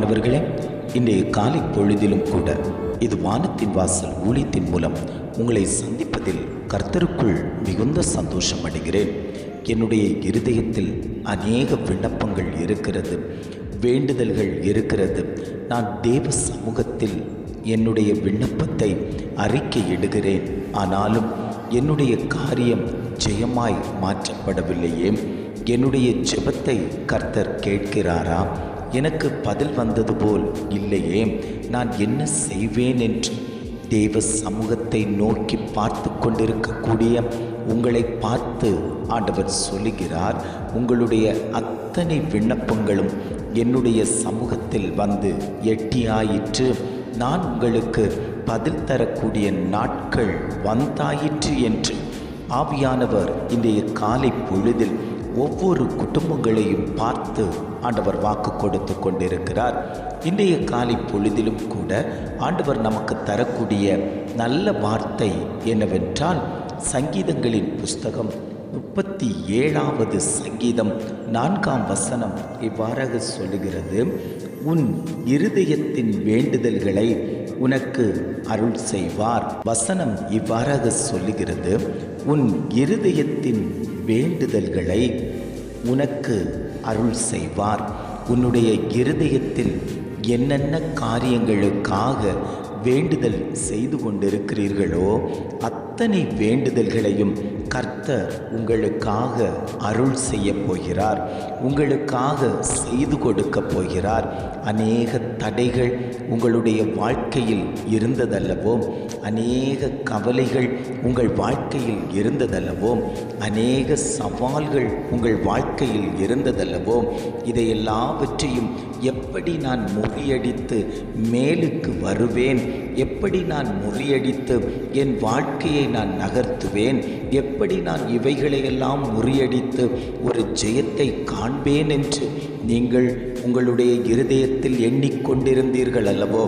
பிரியமானவர்களே இன்றைய காலை பொழுதிலும் கூட இது வானத்தின் வாசல் ஊழியத்தின் மூலம் உங்களை சந்திப்பதில் கர்த்தருக்குள் மிகுந்த சந்தோஷம் அடைகிறேன். என்னுடைய இருதயத்தில் அநேக விண்ணப்பங்கள் இருக்கிறது வேண்டுதல்கள் இருக்கிறது. நான் தேவ சமூகத்தில் என்னுடைய விண்ணப்பத்தை அறிக்கையிடுகிறேன் ஆனாலும் என்னுடைய காரியம் ஜெயமாய் மாற்றப்படவில்லையே. என்னுடைய ஜெபத்தை கர்த்தர் கேட்கிறாரா? எனக்கு பதில் வந்தது போல் இல்லையே நான் என்ன செய்வேன் என்று தேவ சமூகத்தை நோக்கி பார்த்து கொண்டிருக்கக்கூடிய உங்களை பார்த்து ஆண்டவர் சொல்லுகிறார் உங்களுடைய அத்தனை விண்ணப்பங்களும் என்னுடைய சமூகத்தில் வந்து எட்டியாயிற்று. நான் உங்களுக்கு பதில் தரக்கூடிய நாட்கள் வந்தாயிற்று என்று ஆவியானவர் இன்றைய காலை பொழுதில் ஒவ்வொரு குடும்பங்களையும் பார்த்து ஆண்டவர் வாக்கு கொடுத்து கொண்டிருக்கிறார். இன்றைய காலை பொழுதிலும் கூட ஆண்டவர் நமக்கு தரக்கூடிய நல்ல வார்த்தை என்னவென்றால் சங்கீதங்களின் புஸ்தகம் முப்பத்தி ஏழாவது சங்கீதம் நான்காம் வசனம் இவ்வாறாக சொல்லுகிறது உன் இருதயத்தின் வேண்டுதல்களை உனக்கு அருள் செய்வார். வசனம் இவ்வாறாக சொல்லுகிறது உன் இருதயத்தின் வேண்டுதல்களை உனக்கு அருள் செய்வார். உன்னுடைய இருதயத்தில் என்னென்ன காரியங்களுக்காக வேண்டுதல் செய்து கொண்டிருக்கிறீர்களோ அத்தனை வேண்டுதல்களையும் கர்த்தர் உங்களுக்காக அருள் செய்ய போகிறார். உங்களுக்காக செய்து கொடுக்க போகிறார். அநேக தடைகள் உங்களுடைய வாழ்க்கை வாழ்க்கையில் இருந்ததல்லவோ? அநேக கவலைகள் உங்கள் வாழ்க்கையில் இருந்ததல்லவோ? அநேக சவால்கள் உங்கள் வாழ்க்கையில் இருந்ததல்லவோ? இதை எல்லாவற்றையும் எப்படி நான் முறியடித்து மேலுக்கு வருவேன்? எப்படி நான் முறியடித்து என் வாழ்க்கையை நான் நகர்த்துவேன்? எப்படி நான் இவைகளையெல்லாம் முறியடித்து ஒரு ஜெயத்தை காண்பேன் என்று நீங்கள் உங்களுடைய இருதயத்தில் எண்ணிக்கொண்டிருந்தீர்கள் அல்லவோ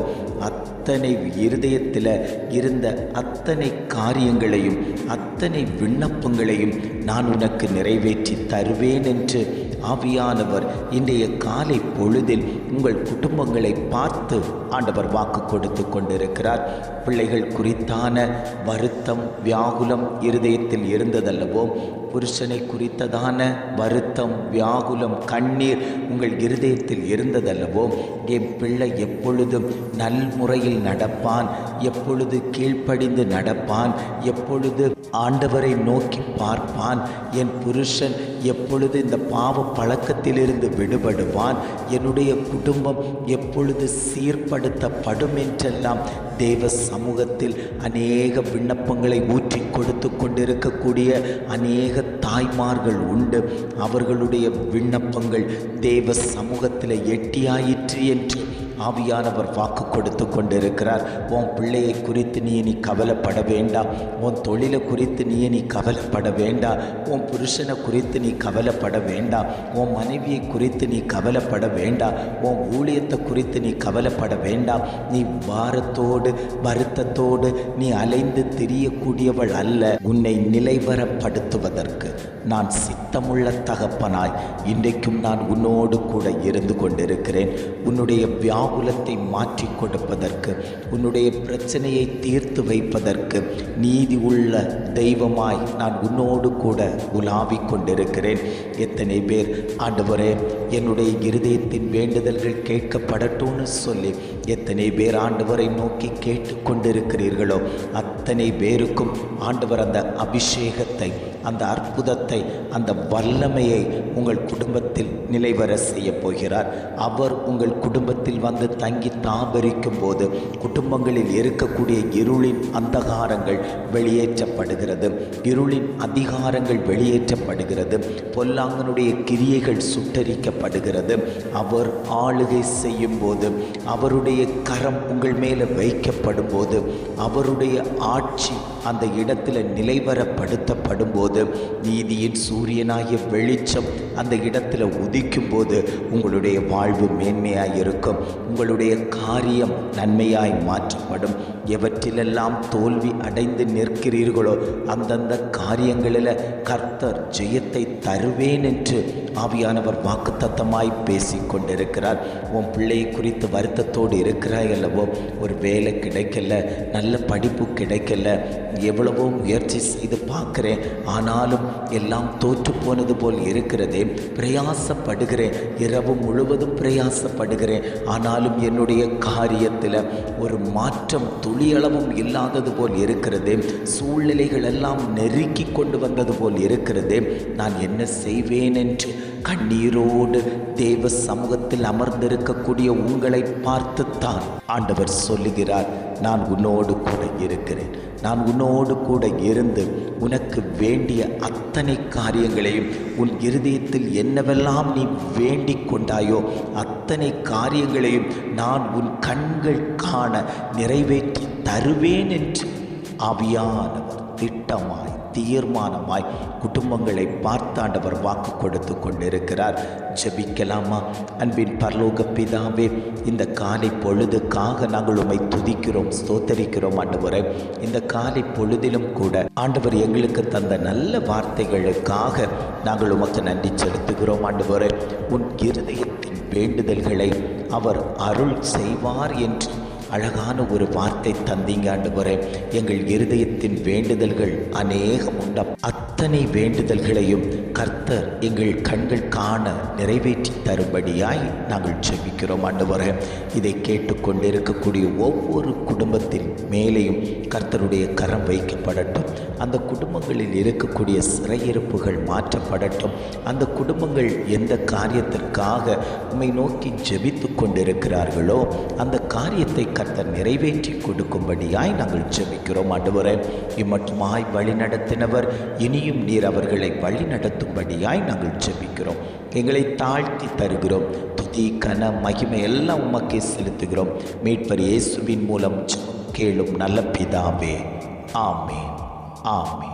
அத்தனை இருதயத்தில் இருந்த அத்தனை காரியங்களையும் அத்தனை விண்ணப்பங்களையும் நான் உனக்கு நிறைவேற்றி தருவேன் என்று ஆவியானவர் இன்றைய காலை பொழுதில் உங்கள் குடும்பங்களை பார்த்து ஆண்டவர் வாக்கு கொடுத்து கொண்டிருக்கிறார். பிள்ளைகள் குறித்தான வருத்தம் வியாகுலம் இருதயத்தில் இருந்ததல்லவோ? புருஷனை குறித்ததான வருத்தம் வியாகுலம் கண்ணீர் உங்கள் இருதயத்தில் இருந்ததல்லவோ? என் பிள்ளை எப்பொழுதும் நல்முறையில் நடப்பான் எப்பொழுது கீழ்ப்படிந்து நடப்பான் எப்பொழுது ஆண்டவரை நோக்கி பார்ப்பான் என் புருஷன் எப்பொழுது இந்த பாவ பழக்கத்திலிருந்து விடுபடுவான்? என்னுடைய குடும்பம் எப்பொழுது சீர்படுத்தப்படும் என்றெல்லாம் தேவ சமூகத்தில் அநேக விண்ணப்பங்களை ஊற்றி கொடுத்து கொண்டிருக்கக்கூடிய அநேக தாய்மார்கள் உண்டு. அவர்களுடைய விண்ணப்பங்கள் தேவ சமூகத்தில் எட்டியாயிற்று என்று ஆவியானவர் வாக்கு கொடுத்து கொண்டிருக்கிறார். உன் பிள்ளையை குறித்து நீ நீ கவலைப்பட வேண்டாம் உன் தொழிலை குறித்து நீ நீ கவலைப்பட வேண்டாம் உன் புருஷனை குறித்து நீ கவலைப்பட வேண்டாம் உன் மனைவியை குறித்து நீ கவலைப்பட வேண்டாம் உன் ஊழியத்தை குறித்து நீ கவலைப்பட வேண்டாம் நீ பாரத்தோடு வருத்தத்தோடு நீ அலைந்து தெரியக்கூடியவள் அல்ல. உன்னை நிலைவரப்படுத்துவதற்கு நான் சித்தமுள்ள தகப்பனாய். இன்றைக்கும் நான் உன்னோடு கூட இருந்து கொண்டிருக்கிறேன். உன்னுடைய வியா ஆகுலத்தை மாற்றி கொடுப்பதற்கு உன்னுடைய பிரச்சனையை தீர்த்து வைப்பதற்கு நீதி உள்ள தெய்வமாய் நான் உன்னோடு கூட உலாவிக் கொண்டிருக்கிறேன். எத்தனை பேர் ஆண்டவரே என்னுடைய இருதயத்தின் வேண்டுதல்கள் கேட்கப்படட்டும்னு சொல்லி எத்தனை பேர் ஆண்டவரை நோக்கி கேட்டுக்கொண்டிருக்கிறீர்களோ அத்தனை பேருக்கும் ஆண்டவர் அந்த அபிஷேகத்தை அந்த அற்புதத்தை அந்த வல்லமையை உங்கள் குடும்பத்தில் நிலைவர செய்ய போகிறார். அவர் உங்கள் குடும்பத்தில் வந்து தங்கி தாபரிக்கும் போது குடும்பங்களில் இருக்கக்கூடிய இருளின் அந்தகாரங்கள் வெளியேற்றப்படுகிறது. இருளின் அதிகாரங்கள் வெளியேற்றப்படுகிறது. பொல்லாங்கனுடைய கிரியைகள் சுட்டரிக்கப்படுகிறது. அவர் ஆளுகை செய்யும் போது அவருடைய கரம் உங்கள் மேலே வைக்கப்படும் போது அவருடைய ஆட்சி அந்த இடத்துல நிலைவரப்படுத்தப்படும் போது நீதியின் சூரியனாகிய வெளிச்சம் அந்த இடத்துல உதிக்கும் போது உங்களுடைய வாழ்வு மேன்மையாய் இருக்கும். உங்களுடைய காரியம் நன்மையாய் மாற்றப்படும். எவற்றிலெல்லாம் தோல்வி அடைந்து நிற்கிறீர்களோ அந்தந்த காரியங்களில் கர்த்தர் ஜெயத்தை தருவேன் என்று ஆவியானவர் வாக்குத்தத்தமாய் பேசி கொண்டிருக்கிறார் உன் பிள்ளையை குறித்து வருத்தத்தோடு இருக்கிறாய் அல்லவோ ஒரு வேலை கிடைக்கல நல்ல படிப்பு கிடைக்கல எவ்வளவோ முயற்சி செய்து பார்க்குறேன். ஆனாலும் எல்லாம் தோற்று போனது போல் இருக்கிறதே பிரயாசப்படுகிறேன். இரவு முழுவதும் பிரயாசப்படுகிறேன். ஆனாலும் என்னுடைய காரியத்தில் ஒரு மாற்றம் துளியளவும் இல்லாதது போல் இருக்கிறது. சூழ்நிலைகள் எல்லாம் நெருக்கி கொண்டு வந்தது போல் இருக்கிறது. நான் என்ன செய்வேன் என்று கண்ணீரோடு தேவ சமூகத்தில் அமர்ந்திருக்கக்கூடிய உங்களை பார்த்துத்தான் ஆண்டவர் சொல்லுகிறார். நான் உன்னோடு கூட இருக்கிறேன். நான் உன்னோடு கூட இருந்து உனக்கு வேண்டிய அத்தனை காரியங்களையும் உன் இருதயத்தில் என்னவெல்லாம் நீ வேண்டிக் கொண்டாயோ அத்தனை காரியங்களையும் நான் உன் கண்கள் காண நிறைவேற்றி தருவேன் என்று ஆவியானவர் திட்டமாய் தீர்மானமாய் குடும்பங்களை பார்த்தாண்டவர் வாக்கு கொடுத்து கொண்டிருக்கிறார். ஜபிக்கலாமா? அன்பின் பரலோக பிதாவே இந்த காலை பொழுதுக்காக நாங்கள் உம்மை துதிக்கிறோம் ஸ்தோத்தரிக்கிறோம் ஆண்டவரை. இந்த காலை பொழுதிலும் கூட ஆண்டவர் எங்களுக்கு தந்த நல்ல வார்த்தைகளுக்காக நாங்கள் உமக்கு நன்றி செலுத்துகிறோம் ஆண்டவரை. உன் இருதயத்தின் வேண்டுதல்களை அவர் அருள் செய்வார் என்று அழகான ஒரு வார்த்தை தந்தீங்க ஆண்டவரே. எங்கள் இருதயத்தின் வேண்டுதல்கள் அநேகம் உண்டம் அத்தனை வேண்டுதல்களையும் கர்த்தர் எங்கள் கண்கள் காண நிறைவேற்றி தரும்படியாய் நாங்கள் ஜெபிக்கிறோம் ஆண்டவரே. இதை கேட்டுக்கொண்டிருக்கக்கூடிய ஒவ்வொரு குடும்பத்தின் மேலேயும் கர்த்தருடைய கரம் வைக்கப்படட்டும். அந்த குடும்பங்களில் இருக்கக்கூடிய சிறையிருப்புகள் மாற்றப்படட்டும். அந்த குடும்பங்கள் எந்த காரியத்திற்காக உம்மை நோக்கி ஜெபித்து கொண்டிருக்கிறார்களோ அந்த காரியத்தை கர்த்தர் நிறைவேற்றி கொடுக்கும்படியாய் நாங்கள் ஜெபிக்கிறோம். ஆண்டவரே இம்மட்டுமாய் வழி நடத்தினவர் இனியும் நீர் அவர்களை வழி நடத்தும்படியாய் நாங்கள் ஜெபிக்கிறோம். எங்களை தாழ்த்தி தருகிறோம். துதி கன மகிமை எல்லாம் உமக்கே செலுத்துகிறோம். மீட்பர் இயேசுவின் மூலம் கேளும் நல்ல பிதாவே. ஆமே ஆமே